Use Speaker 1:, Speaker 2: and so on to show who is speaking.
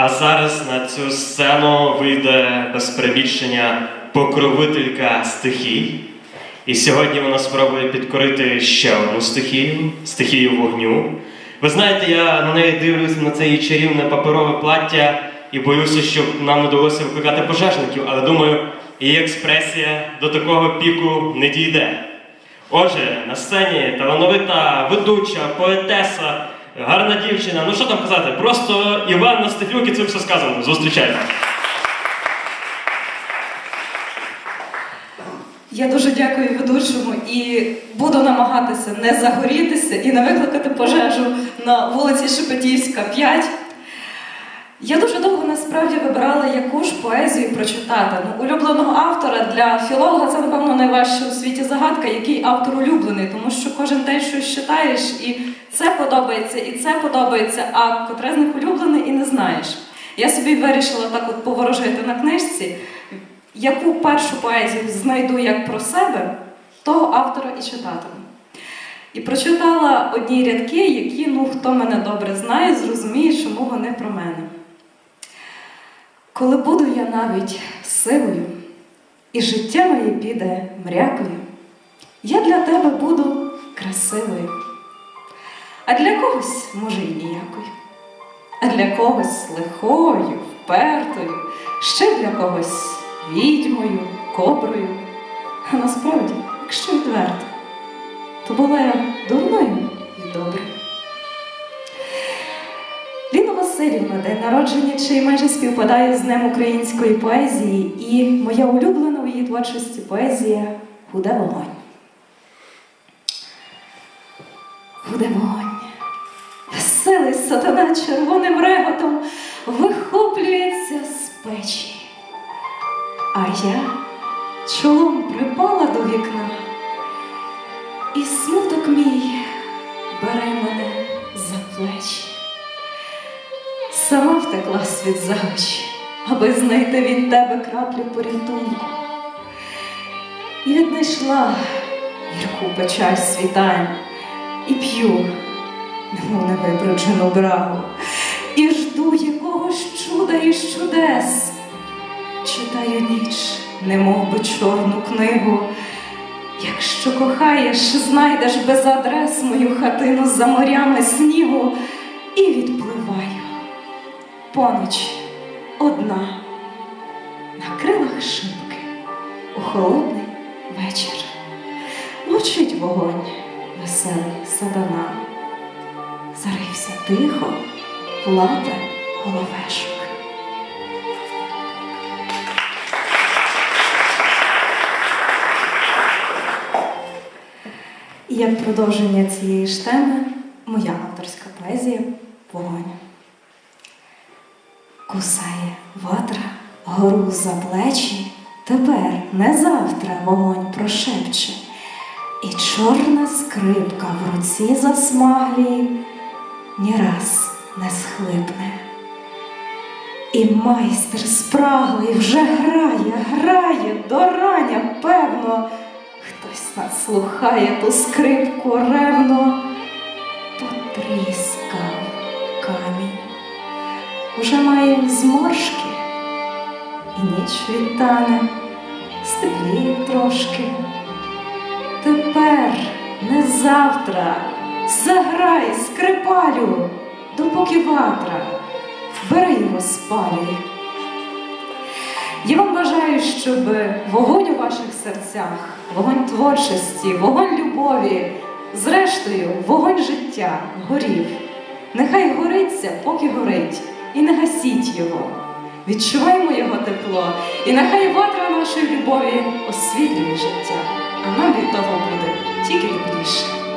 Speaker 1: А зараз на цю сцену вийде без перебільшення покровителька стихій. І сьогодні вона спробує підкорити ще одну стихію стихію вогню. Ви знаєте, я на неї дивлюсь на це її чарівне паперове плаття і боюся, щоб нам не довелося викликати пожежників, але думаю, її експресія до такого піку не дійде. Отже, на сцені талановита ведуча, поетеса, гарна дівчина. Ну що там казати? Просто Іван на і цим все сказано. Зустрічайте.
Speaker 2: Я дуже дякую ведучому і буду намагатися не загорітися і не викликати пожежу на вулиці Шепетівська, 5. Я дуже довго насправді вибирала яку ж поезію прочитати. Ну, улюбленого автора для філолога це, напевно, найважча у світі загадка, який автор улюблений, тому що кожен день щось читаєш, і це подобається, і це подобається, а котре з них улюблений і не знаєш. Я собі вирішила так от поворожити на книжці, яку першу поезію знайду як про себе, того автора і читатиму. І прочитала одні рядки, які, ну, хто мене добре знає, зрозуміє, чому вони про мене. Коли буду я навіть сивою, і життя моє піде мрякою, я для тебе буду красивою, а для когось, може, і ніякою, а для когось лихою, впертою, ще для когось відьмою, коброю. А насправді, якщо відверто, то була я дурною і доброю. Васильівна, день народження, чий майже співпадає з Днем української поезії, і моя улюблена у її творчості поезія Худе вогонь. Худе вогонь. Веселий сатана червоним реготом вихоплюється з печі. А я чолом припала до вікна, і смуток мій бере мене за плечі. Сама втекла світ за аби знайти від тебе краплю порятунку. І віднайшла гірку печаль світань і п'ю, немов невибруджену брагу, і жду якогось чуда із чудес. Читаю ніч, немов би чорну книгу. Якщо кохаєш, знайдеш без адрес мою хатину за морями снігу і відпливаю поніч одна на крилах шибки у холодний вечір. Мовчить вогонь, веселий садана, зарився тихо, лапе головешок. І як продовження цієї ж теми, моя авторська поезія Вогонь. Кусає ватра гору за плечі, тепер не завтра вогонь прошепче, і чорна скрипка в руці засмаглій ні раз не схлипне. І майстер спраглий вже грає, грає до рання, певно, хтось надслухає ту скрипку ревно, камінь уже має зморшки, і ніч відтане, степліє трошки. Тепер, не завтра, заграй скрипалю, допоки ватра, бери його спалюй. Я вам бажаю, щоб вогонь у ваших серцях, вогонь творчості, вогонь любові, зрештою, вогонь життя горів. Нехай гориться, поки горить і не гасіть його. Відчуваємо його тепло, і нехай ватра нашої любові освітлює життя, а нам від того буде тільки добріше.